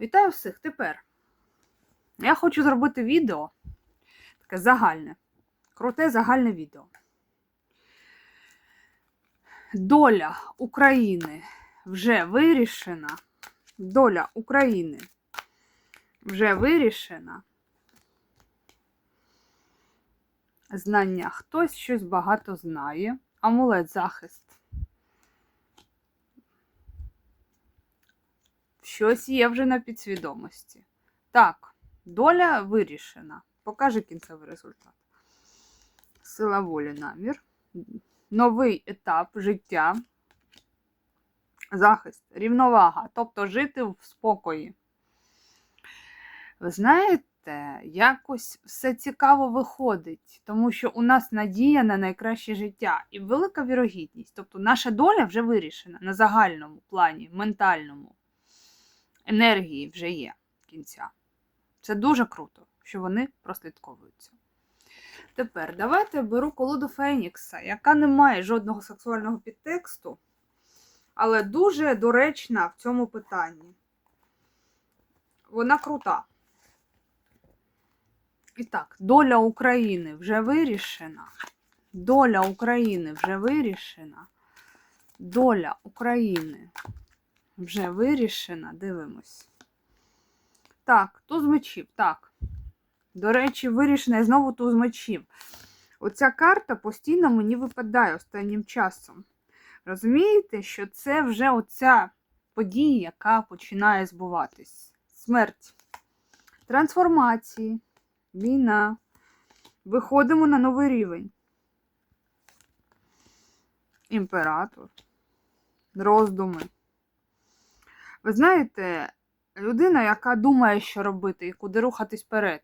Вітаю всіх! Тепер я хочу зробити відео таке загальне, круте загальне відео. Доля України вже вирішена. Доля України вже вирішена. Знання хтось щось багато знає. Амулет захист. Щось є вже на підсвідомості. Так, доля вирішена. Покаже кінцевий результат. Сила волі намір. Новий етап життя. Захист, рівновага. Тобто жити в спокої. Ви знаєте, якось все цікаво виходить, тому що у нас надія на найкраще життя і велика вірогідність. Тобто наша доля вже вирішена на загальному плані, ментальному енергії вже є кінця. Це дуже круто, що вони прослідковуються. Тепер давайте беру колоду Фенікса, яка не має жодного сексуального підтексту, але дуже доречна в цьому питанні. Вона крута. І так, доля України вже вирішена. Доля України вже вирішена. Доля України вже вирішена. Дивимось. Так, туз мечів, так. До речі, вирішена і знову туз мечів. Оця карта постійно мені випадає останнім часом. Розумієте, що це вже оця подія, яка починає збуватись. Смерть, трансформації, війна. Виходимо на новий рівень. Імператор, роздуми. Ви знаєте, людина, яка думає, що робити і куди рухатись вперед.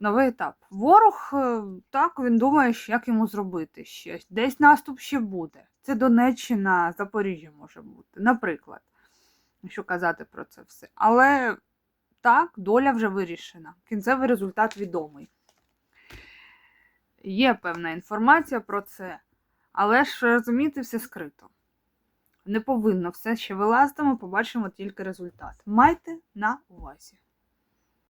Новий етап. Ворог, е, так, він думає, як йому зробити щось. Десь наступ ще буде. Це Донеччина, Запоріжжя може бути, наприклад, якщо казати про це все. Але так, доля вже вирішена. Кінцевий результат відомий. Є певна інформація про це, але ж розумієте, все скрито. Не повинно все ще вилазити, ми побачимо тільки результат. Майте на увазі.